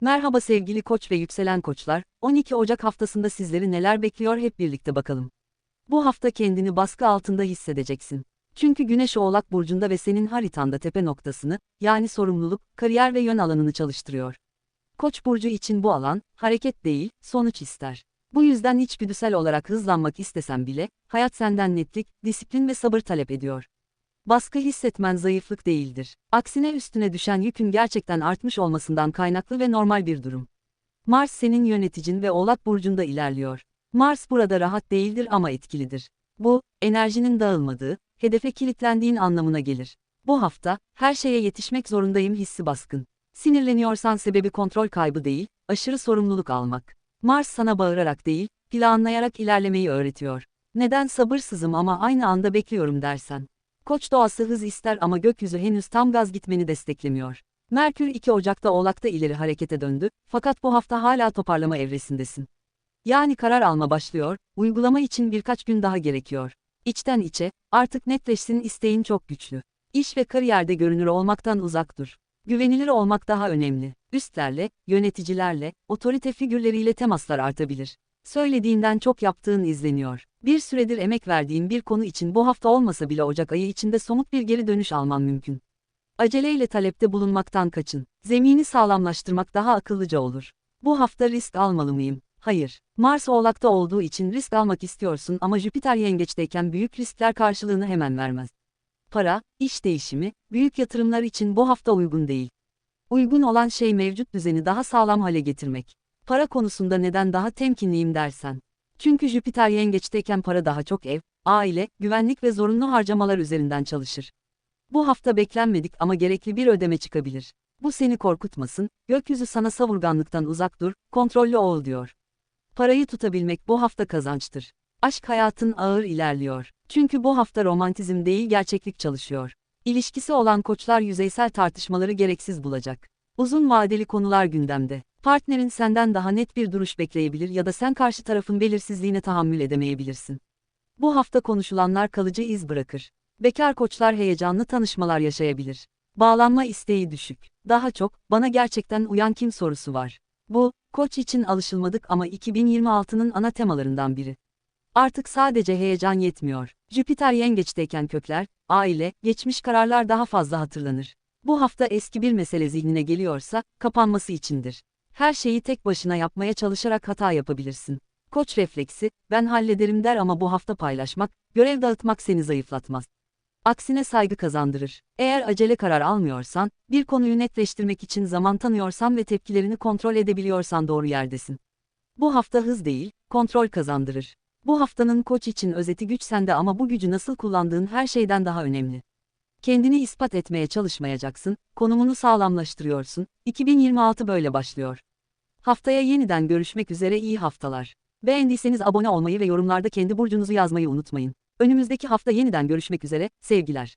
Merhaba sevgili koç ve yükselen koçlar, 12 Ocak haftasında sizleri neler bekliyor hep birlikte bakalım. Bu hafta kendini baskı altında hissedeceksin. Çünkü Güneş Oğlak Burcu'nda ve senin haritanda tepe noktasını, yani sorumluluk, kariyer ve yön alanını çalıştırıyor. Koç burcu için bu alan, hareket değil, sonuç ister. Bu yüzden içgüdüsel olarak hızlanmak istesen bile, hayat senden netlik, disiplin ve sabır talep ediyor. Baskı hissetmen zayıflık değildir. Aksine üstüne düşen yükün gerçekten artmış olmasından kaynaklı ve normal bir durum. Mars senin yöneticin ve Oğlak burcunda ilerliyor. Mars burada rahat değildir ama etkilidir. Bu, enerjinin dağılmadığı, hedefe kilitlendiğin anlamına gelir. Bu hafta, her şeye yetişmek zorundayım hissi baskın. Sinirleniyorsan sebebi kontrol kaybı değil, aşırı sorumluluk almak. Mars sana bağırarak değil, planlayarak ilerlemeyi öğretiyor. Neden sabırsızım ama aynı anda bekliyorum dersen. Koç doğası hız ister ama gökyüzü henüz tam gaz gitmeni desteklemiyor. Merkür 2 Ocak'ta Oğlak'ta ileri harekete döndü, fakat bu hafta hala toparlama evresindesin. Yani karar alma başlıyor, uygulama için birkaç gün daha gerekiyor. İçten içe, artık netleşsin isteğin çok güçlü. İş ve kariyerde görünür olmaktan uzak dur. Güvenilir olmak daha önemli. Üstlerle, yöneticilerle, otorite figürleriyle temaslar artabilir. Söylediğinden çok yaptığın izleniyor. Bir süredir emek verdiğin bir konu için bu hafta olmasa bile Ocak ayı içinde somut bir geri dönüş alman mümkün. Aceleyle talepte bulunmaktan kaçın. Zemini sağlamlaştırmak daha akıllıca olur. Bu hafta risk almalı mıyım? Hayır. Mars Oğlak'ta olduğu için risk almak istiyorsun ama Jüpiter Yengeç'teyken büyük riskler karşılığını hemen vermez. Para, iş değişimi, büyük yatırımlar için bu hafta uygun değil. Uygun olan şey mevcut düzeni daha sağlam hale getirmek. Para konusunda neden daha temkinliyim dersen. Çünkü Jüpiter yengeçteyken para daha çok ev, aile, güvenlik ve zorunlu harcamalar üzerinden çalışır. Bu hafta beklenmedik ama gerekli bir ödeme çıkabilir. Bu seni korkutmasın, gökyüzü sana savurganlıktan uzak dur, kontrollü ol diyor. Parayı tutabilmek bu hafta kazançtır. Aşk hayatın ağır ilerliyor. Çünkü bu hafta romantizm değil gerçeklik çalışıyor. İlişkisi olan koçlar yüzeysel tartışmaları gereksiz bulacak. Uzun vadeli konular gündemde. Partnerin senden daha net bir duruş bekleyebilir ya da sen karşı tarafın belirsizliğine tahammül edemeyebilirsin. Bu hafta konuşulanlar kalıcı iz bırakır. Bekar koçlar heyecanlı tanışmalar yaşayabilir. Bağlanma isteği düşük. Daha çok, bana gerçekten uyan kim sorusu var. Bu, koç için alışılmadık ama 2026'nın ana temalarından biri. Artık sadece heyecan yetmiyor. Jüpiter yengeçteyken kökler, aile, geçmiş kararlar daha fazla hatırlanır. Bu hafta eski bir mesele zihnine geliyorsa, kapanması içindir. Her şeyi tek başına yapmaya çalışarak hata yapabilirsin. Koç refleksi, ben hallederim der ama bu hafta paylaşmak, görev dağıtmak seni zayıflatmaz. Aksine saygı kazandırır. Eğer acele karar almıyorsan, bir konuyu netleştirmek için zaman tanıyorsan ve tepkilerini kontrol edebiliyorsan doğru yerdesin. Bu hafta hız değil, kontrol kazandırır. Bu haftanın koç için özeti güç sende ama bu gücü nasıl kullandığın her şeyden daha önemli. Kendini ispat etmeye çalışmayacaksın, konumunu sağlamlaştırıyorsun, 2026 böyle başlıyor. Haftaya yeniden görüşmek üzere iyi haftalar. Beğendiyseniz abone olmayı ve yorumlarda kendi burcunuzu yazmayı unutmayın. Önümüzdeki hafta yeniden görüşmek üzere, sevgiler.